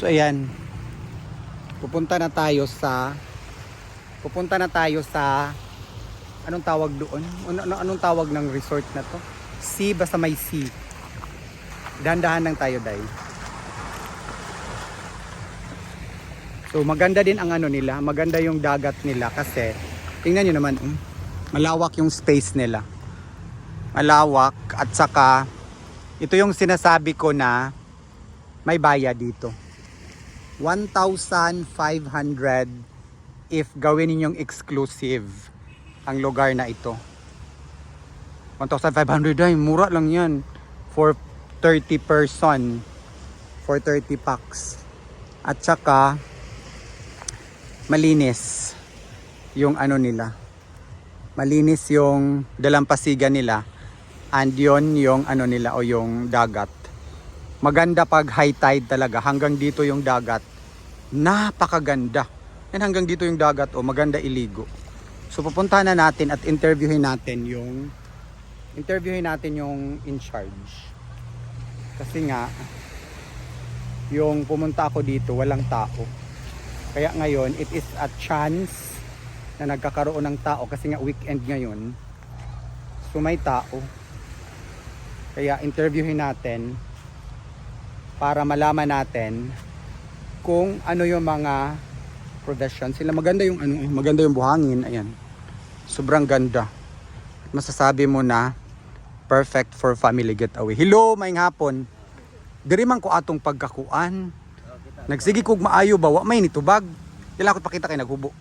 So ayan. Pupunta na tayo sa Pupunta na tayo sa anong tawag doon? Ano, ano, anong tawag ng resort na to? Sea basta may sea. Dahan-dahan lang tayo, Day. So maganda din ang ano nila, maganda yung dagat nila kasi tingnan nyo naman, mm, malawak yung space nila. Malawak at saka ito yung sinasabi ko na may bayad dito. 1,500 if gawin ninyong exclusive ang lugar na ito. 1,500 ay mura lang yan for 30 person for 30 packs. At saka malinis yung ano nila. Malinis yung dalampasigan nila and yon yung ano nila o yung dagat. Maganda pag high tide talaga hanggang dito yung dagat. Napakaganda. Yan hanggang dito yung dagat o maganda iligo. So pupuntahan na natin at interviewin natin yung interviewin natin yung in charge. Kasi nga yung pumunta ako dito walang tao. Kaya ngayon it is a chance na nagkakaroon ng tao kasi nga weekend ngayon. So may tao. Kaya interviewin natin para malaman natin kung ano yung mga profession. Sila maganda yung ano, eh, maganda yung buhangin, ayan. Sobrang ganda. Masasabi mo na perfect for family getaway. Hello, maing hapon. Diri man ko atong pagkakuan. Nagsigi kog maayo ba wa may nitubag. Dila ko pakita kay naghubo.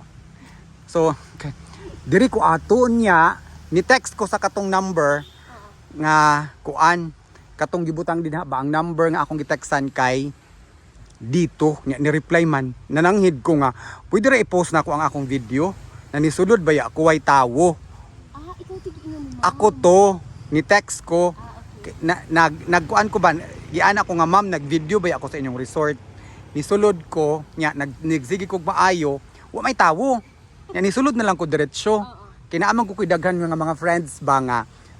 So, okay. diri ko ato niya ni text ko sa katong number nga kuan katong gibutang din ha ba ang number nga akong gitextan kay dito nya ni reply man nananghid ko nga pwede ra i-post na ko ang akong video? Na nisulod ba ya ako? Way tawo. Ah, ikaw ako to ni text ko. Ah, okay. na, nag nagkuan ko ba giana ko nga ma'am nag-video ba ako sa inyong resort? Nisulod ko nya nag nigsigi kog maayo wa may tawo. Nya nisulod na lang ko diretsyo Oo. kinaamang ko ko'y daghan nga mga friends ba nga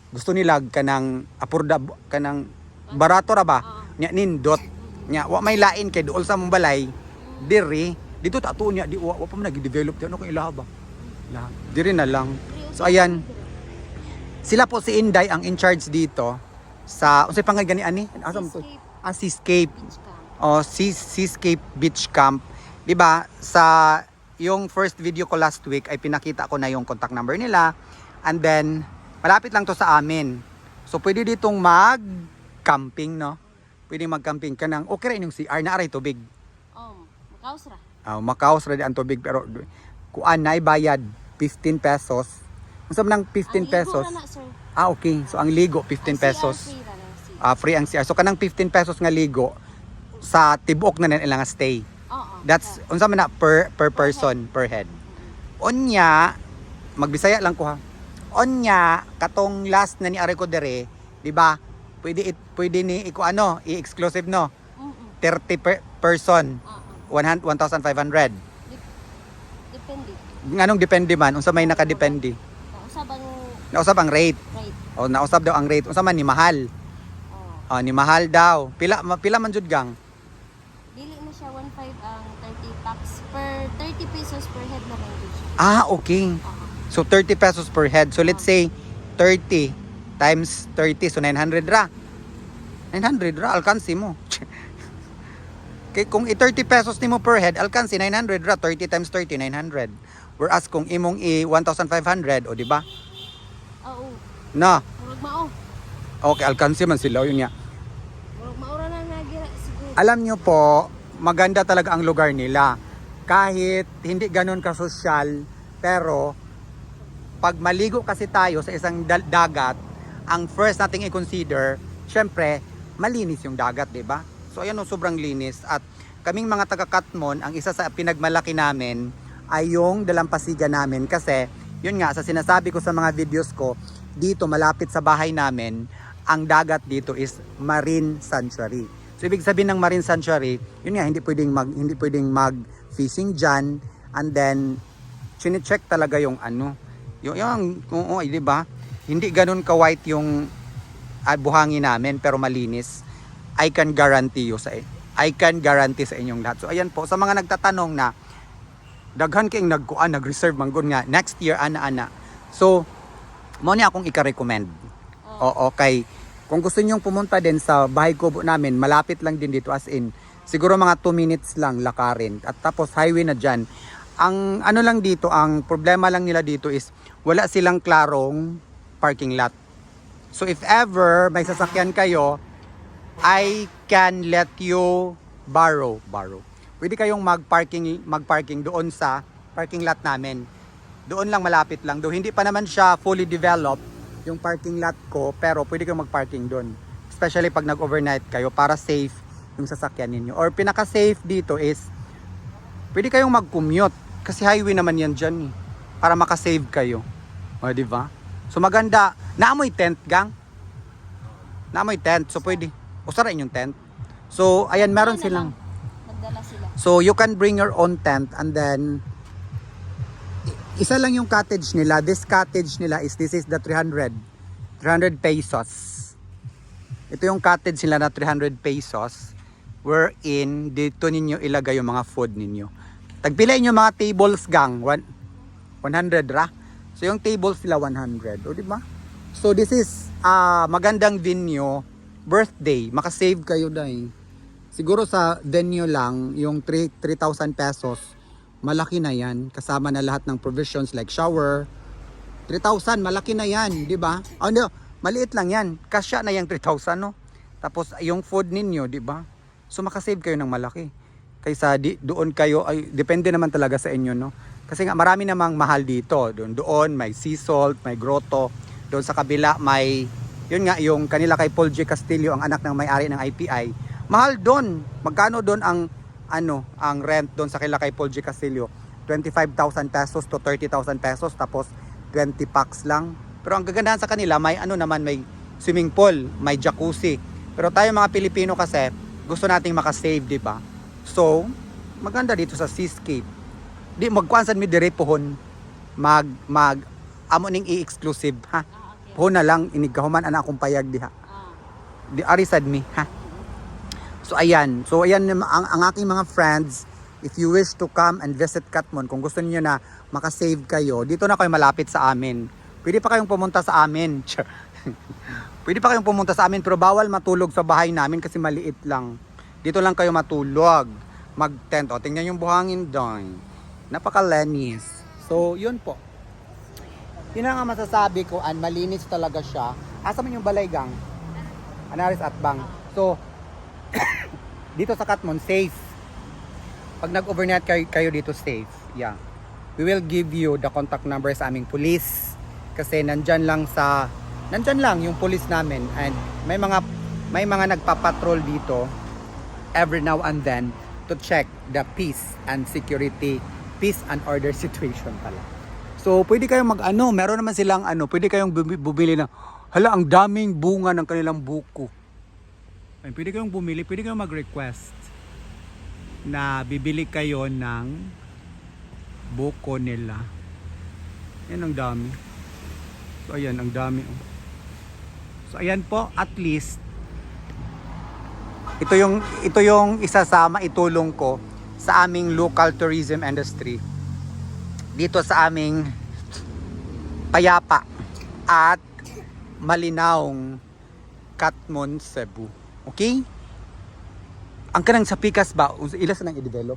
gusto nila kanang affordable kanang barato ra ba? Nya nindot nya wa may lain kay duol sa mong balay. Diri dito tato nya di wa, wa pa man nag-develop. Di ano kung ilaha ba? La, diri na lang. So ayan. Sila po si Inday ang in charge dito sa unsay pangalan gani ani? Asa mo to ah seascape. Beach Camp. o Sea, Seascape Beach Camp. 'Di ba? Sa yung first video ko last week ay pinakita ko na yung contact number nila. And then malapit lang to sa amin. So pwede ditong mag camping, no? Pwede mag-camping ka ng okay rin yung CR na aray tubig. Um, makaus ra. Uh, Macau's ready ang tubig pero kuan na bayad 15 pesos. Unsa man ng 15 Ang pesos? ra na, sir. Ah, okay. So ang ligo 15 Ang CR pesos. free ra na, CR. Ah, free ang CR. So kanang 15 pesos nga ligo sa tibuok na nila nga stay. Oo. That's unsa man na per per person per head. Onya magbisaya lang ko ha. Onya katong last na ni Are ko dere, di ba? Pwede it, pwede ni iko ano, i-exclusive no. Mm-mm. 30 per person, Oo. 100 1,500. Depende. Nganong depende man unsa may nakadepende. Usab ang Nausab ang rate. rate. O nausab daw ang rate. Unsa man ni mahal. Oo. O ni mahal daw. Pila pila man jud gang? Dili na siya 1.5 ang 30 packs per 30 pesos per head na lang. Ah, okay. Oo. So 30 pesos per head. So let's say 30 times 30 so 900 ra. 900 ra alkansi mo. Kay kung i-30 pesos nimo per head, alkansi 900 ra 30 times 30 900. Whereas kung imong i 1,500 o di ba? Oo. Na, Murag mao. okay alkansi man sila yun nga. Murag mao ra na nagira siguro. Alam nyo po, maganda talaga ang lugar nila. Kahit hindi ganun kasosyal, pero pag maligo kasi tayo sa isang dagat, ang first nating i-consider, syempre, malinis yung dagat, di ba? So ayan o, sobrang linis. At kaming mga taga-Katmon, ang isa sa pinagmalaki namin ay yung dalampasigan namin kasi yun nga, sa sinasabi ko sa mga videos ko, dito malapit sa bahay namin, ang dagat dito is marine sanctuary. So ibig sabihin ng marine sanctuary, yun nga hindi pwedeng mag hindi pwedeng mag fishing diyan and then chine-check talaga yung ano, yung yung oo, di ba? Hindi ganun ka white yung ah, buhangin namin pero malinis. I can guarantee you sa I can guarantee sa inyong lahat. So ayan po, sa mga nagtatanong na daghan kayong nagkuan, nag-reserve manggon nga next year ana-ana. So mo ni akong ika-recommend. Oo, kay kung gusto niyo pumunta din sa bahay kubo namin, malapit lang din dito as in siguro mga 2 minutes lang lakarin at tapos highway na diyan. Ang ano lang dito, ang problema lang nila dito is wala silang klarong parking lot. So if ever may sasakyan kayo, I can let you borrow, borrow. Pwede kayong mag-parking mag-parking doon sa parking lot namin. Doon lang malapit lang. Do hindi pa naman siya fully developed yung parking lot ko, pero pwede kayong mag-parking doon. Especially pag nag-overnight kayo para safe yung sasakyan ninyo. Or pinaka-safe dito is pwede kayong mag-commute kasi highway naman yan dyan eh, para makasave kayo. O, di ba? So maganda. Naamoy tent, gang? Naamoy tent. So pwede. Usara yung tent. So, ayan, meron silang. lang, Magdala sila. So, you can bring your own tent and then isa lang yung cottage nila. This cottage nila is, this is the 300. 300 pesos. Ito yung cottage nila na 300 pesos wherein dito ninyo ilagay yung mga food ninyo. Tagpilay nyo mga tables gang. One, 100 ra. So yung tables nila 100. O di ba? So this is ah magandang venue. Birthday. Makasave kayo dahil. Siguro sa venue lang, yung 3 3,000 pesos, malaki na yan. Kasama na lahat ng provisions like shower. 3,000, malaki na yan, di ba? Oh, no, maliit lang yan. Kasya na yung 3,000, no? Tapos, yung food ninyo, di ba? So, makasave kayo ng malaki. Kaysa di, doon kayo, ay, depende naman talaga sa inyo, no? Kasi nga, marami namang mahal dito. Doon, doon may sea salt, may grotto. Doon sa kabila, may, yun nga, yung kanila kay Paul J. Castillo, ang anak ng may-ari ng IPI. Mahal doon. Magkano doon ang, ano, ang rent doon sa kila kay Paul J. Castillo? 25,000 pesos to 30,000 pesos. Tapos, 20 packs lang. Pero ang gagandahan sa kanila, may ano naman, may swimming pool, may jacuzzi. Pero tayo mga Pilipino kasi, gusto nating makasave, di ba? So, maganda dito sa seascape. Di magkuansan mi dire pohon. Mag mag amo ning i-exclusive ha. Ah, okay. Na lang inigahuman ana akong payag diha. Ah. Di ari sad mi ha. So ayan, so ayan ang, ang aking mga friends, if you wish to come and visit Katmon, kung gusto niyo na makasave kayo, dito na kayo malapit sa amin. Pwede pa kayong pumunta sa amin. Pwede pa kayong pumunta sa amin pero bawal matulog sa bahay namin kasi maliit lang. Dito lang kayo matulog. Mag-tent. O, tingnan yung buhangin doon. Napaka-lenis. So, yun po. Yun ang masasabi ko, an malinis talaga siya. Asa man yung balaygang? Anaris at bang. So, dito sa Katmon, safe. Pag nag-overnight kayo, kayo dito, safe. Yeah. We will give you the contact number sa aming police. Kasi nandyan lang sa, nandyan lang yung police namin. And may mga, may mga nagpapatrol dito every now and then to check the peace and security, peace and order situation pala. So, pwede kayong mag-ano, meron naman silang ano, pwede kayong bumi- bumili ng, hala, ang daming bunga ng kanilang buko. Ay, pwede kayong bumili, pwede kayong mag-request na bibili kayo ng buko nila. Yan ang dami. So, ayan, ang dami. oh. So, ayan po, at least, ito yung ito yung isa sa maitulong ko sa aming local tourism industry dito sa aming payapa at malinaong Katmon, Cebu. Okay? Ang kanang sa pikas ba, us- ilas nang i-develop?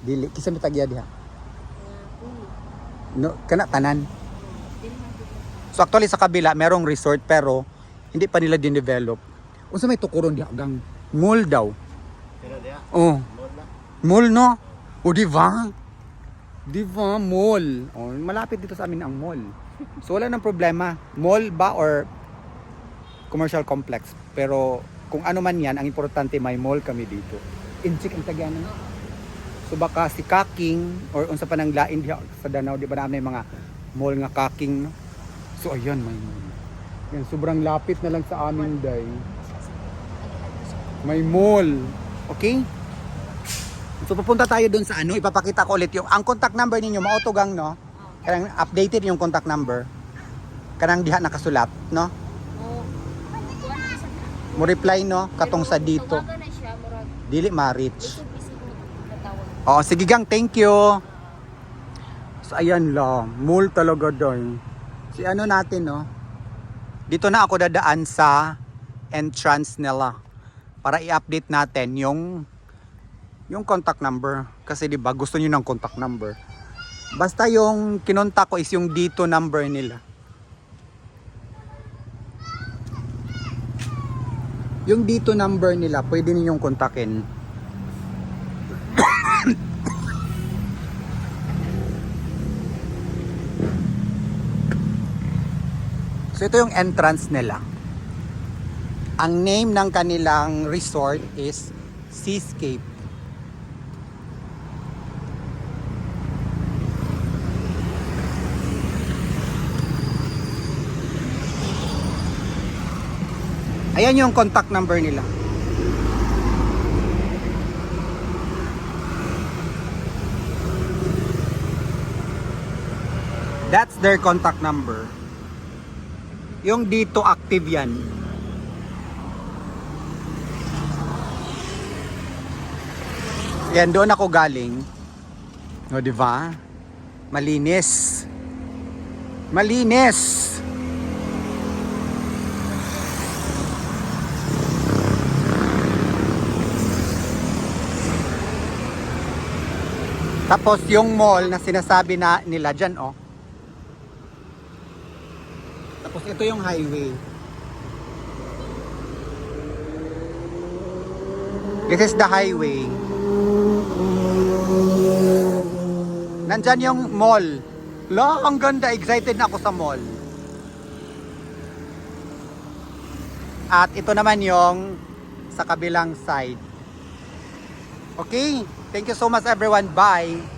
Dili, kisa mi tagya diha. No, kana tanan. So actually sa kabila merong resort pero hindi pa nila din-develop. Unsa may tukuron diha gang mall daw. Pero Oh. mall na. No? O di ba? Di ba mall? Oh, malapit dito sa amin ang mall. So wala nang problema. Mall ba or commercial complex? Pero kung ano man yan, ang importante may mall kami dito. Inchik ang tagyanan. So baka si Kaking or unsa pa nang lain diha sa Danau, di ba namin mga mall nga Kaking no? So ayan may mall. Yan, sobrang lapit na lang sa amin day. May mall. Okay? So pupunta tayo dun sa ano, ipapakita ko ulit yung ang contact number ninyo mautugang no. Kanang updated yung contact number. Kanang diha nakasulat, no? Oh. Mo reply no katong sa dito. Dili ma-reach. Oo, sige gang, thank you. So, ayan lang. Mall talaga doon. Si ano natin, no? Dito na ako dadaan sa entrance nila para i-update natin yung yung contact number. Kasi 'di ba gusto niyo ng contact number. Basta yung kinontak ko is yung dito number nila. Yung dito number nila, pwede ninyong kontakin. So ito yung entrance nila. Ang name ng kanilang resort is Seascape. Ayan yung contact number nila. That's their contact number. Yung dito active yan. Yan, doon ako galing. O, di ba? Malinis. Malinis. Tapos yung mall na sinasabi na nila dyan, oh. Tapos ito yung highway. This is the highway. Nandyan yung mall. La, ang ganda. Excited na ako sa mall. At ito naman yung sa kabilang side. Okay? Thank you so much everyone. Bye!